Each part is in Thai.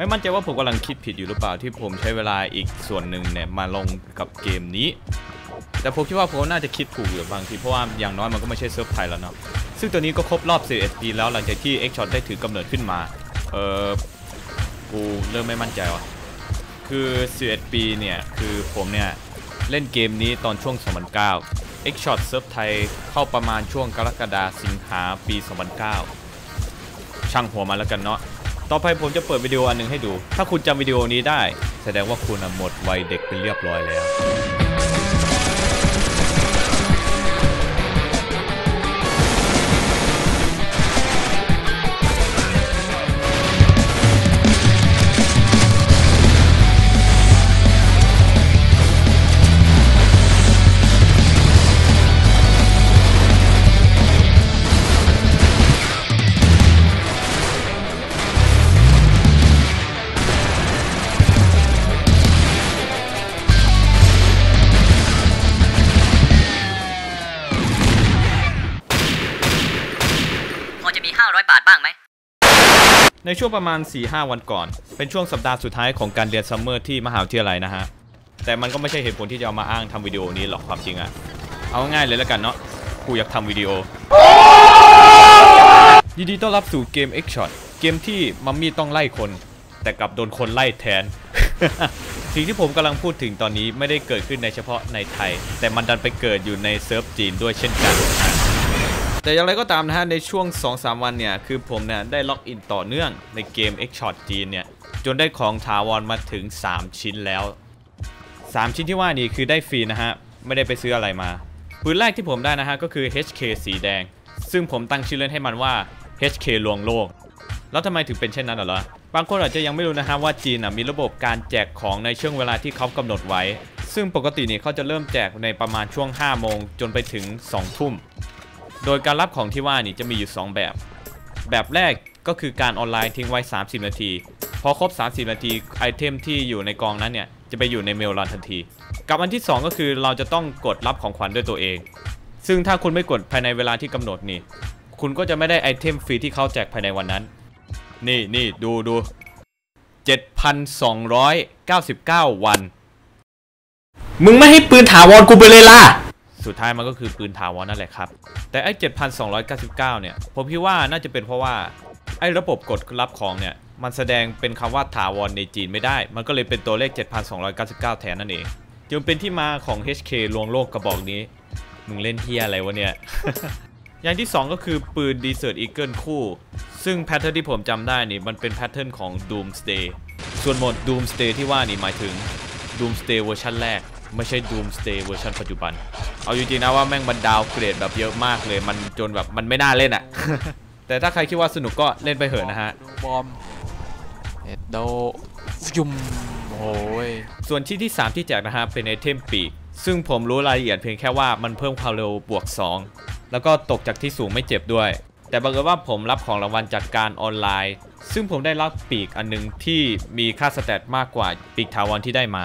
ไม่มั่นใจว่าผมกำลังคิดผิดอยู่หรือเปล่าที่ผมใช้เวลาอีกส่วนหนึ่งเนี่ยมาลงกับเกมนี้ แต่ผมคิดว่าผมน่าจะคิดถูกหรือบางทีเพราะว่าอย่างน้อยมันก็ไม่ใช่เซิร์ฟไทยแล้วเนาะซึ่งตัวนี้ก็ครบรอบ 11 ปีแล้วหลังจากที่ X Shot ได้ถือกำเนิดขึ้นมา เออกูเริ่มไม่มั่นใจว่ะ คือ 11 ปีเนี่ย คือผมเนี่ย เล่นเกมนี้ตอนช่วง 2009 X Shot เซิร์ฟไทยเข้าประมาณช่วงกรกฎาสิงหาปี 2009 ช่างหัวมาแล้วกันเนาะ ต่อไปผมจะเปิดวิดีโออันหนึงให้ดู ถ้าคุณจำวิดีโอนี้ได้ แสดงว่าคุณหมดวัยเด็กไปเรียบร้อยแล้ว ในช่วงประมาณ 4-5 วันก่อน เป็นช่วงสัปดาห์สุดท้ายของการเรียนซัมเมอร์ที่มหาวิทยาลัยนะฮะ แต่มันก็ไม่ใช่เหตุผลที่จะเอามาอ้างทำวิดีโอนี้หรอกความจริงอะเอาง่ายเลยแล้วกันเนาะกูอยากทำวิดีโอ ยินดีต้อนรับสู่เกม X Shot เกมที่มัมมี่ต้องไล่คน แต่กลับโดนคนไล่แทน สิ่งที่ผมกำลังพูดถึงตอนนี้ไม่ได้เกิดขึ้นในเฉพาะในไทย แต่มันดันไปเกิดอยู่ในเซิร์ฟจีนด้วยเช่นกัน แต่อย่างไรก็ตามนะฮะในช่วง 2-3 วันเนี่ย คือผมเนี่ยได้ล็อกอินต่อเนื่องในเกม X Shot จีนเนี่ย จนได้ของถาวรมาถึง 3 ชิ้นแล้ว 3 ชิ้นที่ว่านี่คือได้ฟรีนะฮะ ไม่ได้ไปซื้ออะไรมาปืนแรกที่ผมได้นะฮะ ก็คือ HK สีแดง ซึ่งผมตั้งชื่อเล่นให้มันว่า HK ลวงโลก แล้วทำไมถึงเป็นเช่นนั้นเหรอบางคนอาจจะยังไม่รู้นะฮะว่าจีนน่ะมีระบบการแจกของในช่วงเวลาที่เขากำหนดไว้ ซึ่งปกตินี่เขาจะเริ่มแจกในประมาณช่วง 5 โมงจนไปถึง 2 ทุ่ม โดยการรับของที่ว่านี่จะมีอยู่ 2 แบบ แบบแรกก็คือการออนไลน์ทิ้งไว้ 30 นาที พอครบ 30 นาทีไอเทมที่อยู่ในกองนั้นเนี่ยจะไปอยู่ในเมลเราทันที กับอันที่ 2 ก็คือเราจะต้องกดรับของขวัญด้วยตัวเอง ซึ่งถ้าคุณไม่กดภายในเวลาที่กำหนดนี่ คุณก็จะไม่ได้ไอเทมฟรีที่เขาแจกภายในวันนั้น นี่นี่ดูดู7,299 วัน มึงไม่ให้ปืนถาวรกูไปเลยล่ะ สุดท้ายมันก็คือปืนถาวรนั่นแหละครับ แต่ไอ้ 7,299 เนี่ย ผมคิดว่าน่าจะเป็นเพราะว่า ไอ้ระบบกดรับของเนี่ย มันแสดงเป็นคำว่าถาวรในจีนไม่ได้ มันก็เลยเป็นตัวเลข 7,299 แทนนั่นเอง จึงเป็นที่มาของ HK ลวงโลกกระบอกนี้ มึงเล่นเฮียอะไรวะเนี่ย อย่างที่ 2 ก็คือปืน Desert Eagle คู่ ซึ่งแพทเทิร์นที่ผมจำได้นี่มันเป็นแพทเทิร์นของ Doomsday ส่วนหมด Doomsday ที่ว่านี่หมายถึง Doomsday เวอร์ชันแรก ไม่ใช่ Doomsday เวอร์ชันปัจจุบัน เอาจริงๆนะว่าแม่งมันดาวเกรดแบบเยอะมากเลย มันจนแบบมันไม่น่าเล่นอะ แต่ถ้าใครคิดว่าสนุกก็เล่นไปเถอะนะฮะ บอมเอ็ดโดยุมโอ้ย ส่วนที่ที่ 3 ที่แจกนะฮะ เป็นไอเทมปีก ซึ่งผมรู้รายละเอียดเพียงแค่ว่ามันเพิ่มความเร็วบวก 2 แล้วก็ตกจากที่สูงไม่เจ็บด้วย แต่บังเอิญว่าผมรับของรางวัลจากการออนไลน์ ซึ่งผมได้รับปีกอันหนึงที่มีค่าสแตทมากกว่าปีกถาวรที่ได้มา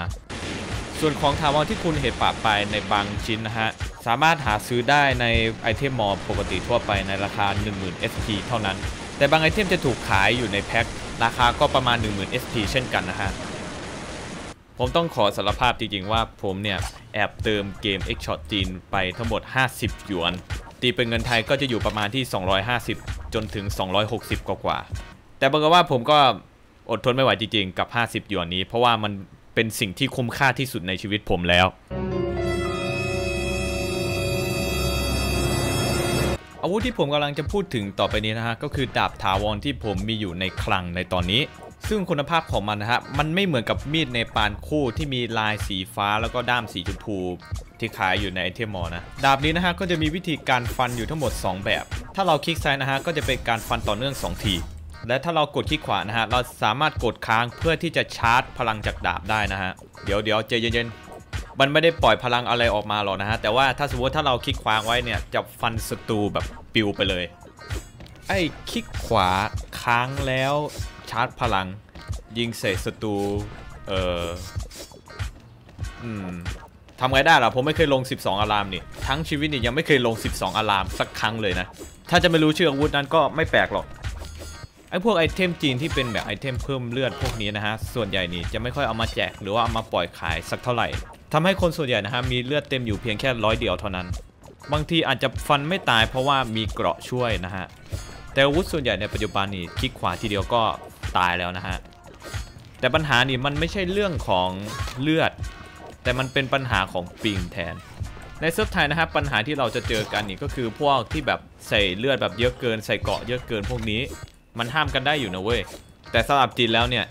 ส่วนของถาวรที่คุณเห็นปะไปในบางชิ้นนะฮะ สามารถหาซื้อได้ในไอเทมมอลปกติทั่วไปในราคา 10,000 SP เท่านั้น แต่บางไอเทมจะถูกขายอยู่ในแพ็คราคาก็ประมาณ 10,000 SP เช่นกันนะฮะ ผมต้องขอสารภาพจริงๆว่าผมเนี่ยแอบเติมเกม X Shot จีนไปทั้งหมด 50 หยวน ตีเป็นเงินไทยก็จะอยู่ประมาณที่ 250 จนถึง 260 กว่ากว่าๆแต่บังเอิญว่าผมก็อดทนไม่ไหวจริงๆกับ 50 หยวนนี้ เพราะว่ามัน เป็นสิ่งที่คุ้มค่าที่สุดในชีวิตผมแล้ว อาวุธที่ผมกำลังจะพูดถึงต่อไปนี้นะฮะ ก็คือดาบถาวรที่ผมมีอยู่ในคลังในตอนนี้ซึ่งคุณภาพของมันนะฮะ มันไม่เหมือนกับมีดในปานคู่ที่มีลายสีฟ้าแล้วก็ด้ามสีชมพูที่ขายอยู่ในไอเทมมอลนะ ดาบนี้นะฮะ ก็จะมีวิธีการฟันอยู่ทั้งหมด 2 แบบ ถ้าเราคลิกซ้ายนะฮะ ก็จะเป็นการฟันต่อเนื่อง 2 ที และถ้าเรากดคลิกขวานะฮะเราสามารถกดค้างเพื่อที่จะชาร์จพลังจากดาบได้นะฮะเดี๋ยวเดี๋ยวใจเย็นๆมันไม่ได้ปล่อยพลังอะไรออกมาหรอกนะฮะแต่ว่าถ้าสมมติถ้าเราคลิกขวาไว้เนี่ยจะฟันศัตรูแบบปิวไปเลย ไอ้คลิกขวาค้างแล้วชาร์จพลัง ยิงใส่ศัตรูเอ่ออืมทำไงได้ล่ะผมไม่เคยลง 12 อารามนี่ทั้งชีวิตนี่ยังไม่เคยลง 12 อารามสักครั้งเลยนะ ถ้าจะไม่รู้ชื่ออาวุธนั้นก็ไม่แปลกหรอก ไอ้พวกไอเทมจีนที่เป็นแบบไอเทมเพิ่มเลือดพวกนี้นะฮะ ส่วนใหญ่นี่จะไม่ค่อยเอามาแจก หรือว่าเอามาปล่อยขายสักเท่าไหร่ทำให้คนส่วนใหญ่นะฮะมีเลือดเต็มอยู่เพียงแค่ร้อยเดียวเท่านั้น บางทีอาจจะฟันไม่ตายเพราะว่ามีเกราะช่วยนะฮะ แต่อาวุธส่วนใหญ่ในปัจจุบันนี่คลิกขวาทีเดียวก็ตายแล้วนะฮะ แต่ปัญหานี่มันไม่ใช่เรื่องของเลือด แต่มันเป็นปัญหาของปิงแทน ในเซิร์ฟไทยนะครับปัญหาที่เราจะเจอกันนี่ก็คือพวกที่แบบใส่เลือดแบบเยอะเกิน ใส่เกราะเยอะเกินพวกนี้ มันห้ามกันได้อยู่นะเว้ย แต่สำหรับจีนแล้วเนี่ย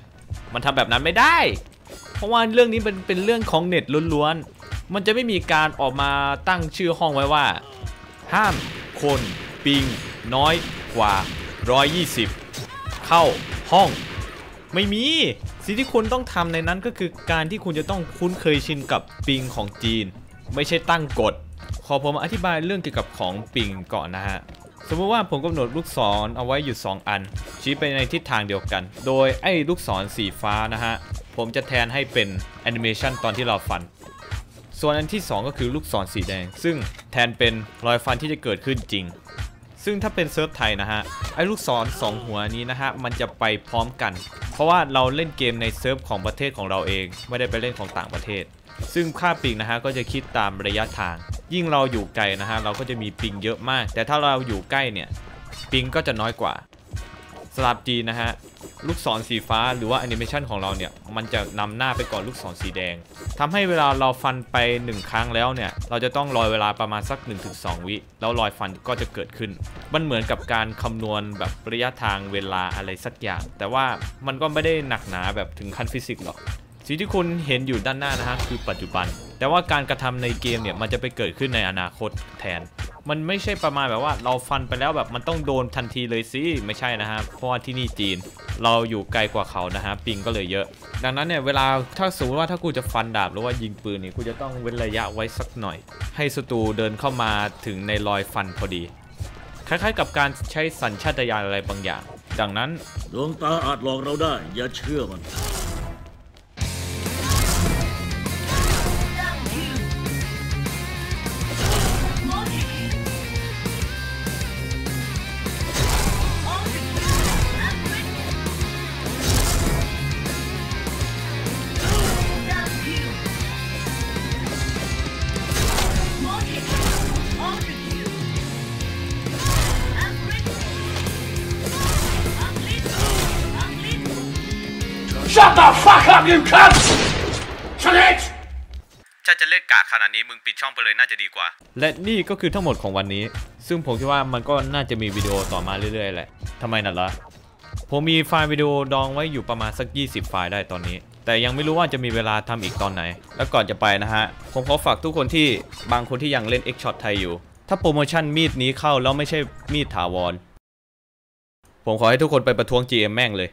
มันทำแบบนั้นไม่ได้ เพราะว่าเรื่องนี้เป็นเป็นเรื่องของเน็ตล้วนๆ มันจะไม่มีการออกมาตั้งชื่อห้องไว้ว่า ห้ามคนปิงน้อยกว่า 120 เข้าห้อง ไม่มี สิ่งที่คุณต้องทำในนั้นก็คือการที่คุณจะต้องคุ้นเคยชินกับปิงของจีน ไม่ใช่ตั้งกฎ ขอผมอธิบายเรื่องเกี่ยวกับของปิงก่อนนะฮะ สมมติว่าผมกำหนดลูกศรเอาไว้อยู่ 2 อัน ชี้ไปในทิศทางเดียวกัน โดยไอ้ลูกศรสีฟ้านะฮะ ผมจะแทนให้เป็นแอนิเมชันตอนที่เราฟัน ส่วนอันที่ 2 ก็คือลูกศรสีแดง ซึ่งแทนเป็นรอยฟันที่จะเกิดขึ้นจริง ซึ่งถ้าเป็นเซิร์ฟไทยนะฮะ ไอ้ลูกศรสองหัวนี้นะฮะ มันจะไปพร้อมกัน เพราะว่าเราเล่นเกมในเซิร์ฟของประเทศของเราเอง ไม่ได้ไปเล่นของต่างประเทศ ซึ่งค่าปิงนะฮะก็จะคิดตามระยะทาง ยิ่งเราอยู่ไกลนะฮะเราก็จะมีปิงเยอะมาก แต่ถ้าเราอยู่ใกล้เนี่ยปิงก็จะน้อยกว่าสลับจีนะฮะลูกศรสีฟ้าหรือว่าแอนิเมชันของเราเนี่ยมันจะนำหน้าไปก่อนลูกศรสีแดงทำให้เวลาเราฟันไป 1 ครั้งแล้วเนี่ยเราจะต้องรอเวลาประมาณสัก 1-2 วิแล้วรอยฟันก็จะเกิดขึ้น มันเหมือนกับการคำนวณแบบระยะทางเวลาอะไรสักอย่าง แต่ว่ามันก็ไม่ได้หนักหนาแบบถึงขั้นฟิสิกส์หรอกสิ่งที่คุณเห็นอยู่ด้านหน้านะฮะคือปัจจุบัน แต่ว่าการกระทำในเกมเนี่ยมันจะไปเกิดขึ้นในอนาคตแทน มันไม่ใช่ประมาณแบบว่าเราฟันไปแล้วแบบมันต้องโดนทันทีเลยสิไม่ใช่นะฮะเพราะว่าที่นี่จีนเราอยู่ไกลกว่าเขานะฮะปิงก็เลยเยอะ ดังนั้นเนี่ยเวลาถ้าสมมติว่าถ้ากูจะฟันดาบหรือว่ายิงปืนเนี่ยกูจะต้องเว้นระยะไว้สักหน่อย ให้ศัตรูเดินเข้ามาถึงในรอยฟันพอดี คล้ายๆ กับการใช้สัญชาตญาณอะไรบางอย่าง ดังนั้นดวงตาอาจหลอกเราได้ อย่าเชื่อมัน ถ้าจะเล่นกากขนาดนี้มึงปิดช่องไปเลยน่าจะดีกว่า และนี่ก็คือทั้งหมดของวันนี้ ซึ่งผมคิดว่ามันก็น่าจะมีวิดีโอต่อมาเรื่อยๆแหละทำไมน่ะล่ะผมมีไฟล์วิดีโอดองไว้อยู่ประมาณสัก 20 ไฟล์ได้ตอนนี้ แต่ยังไม่รู้ว่าจะมีเวลาทำอีกตอนไหน แล้วก่อนจะไปนะฮะ ผมขอฝากทุกคนที่บางคนที่ยังเล่น X Shot ไทยอยู่ ถ้าโปรโมชั่นมีดนี้เข้าแล้วไม่ใช่มีดถาวร ผมขอให้ทุกคนไปประท้วง GM แม่งเลย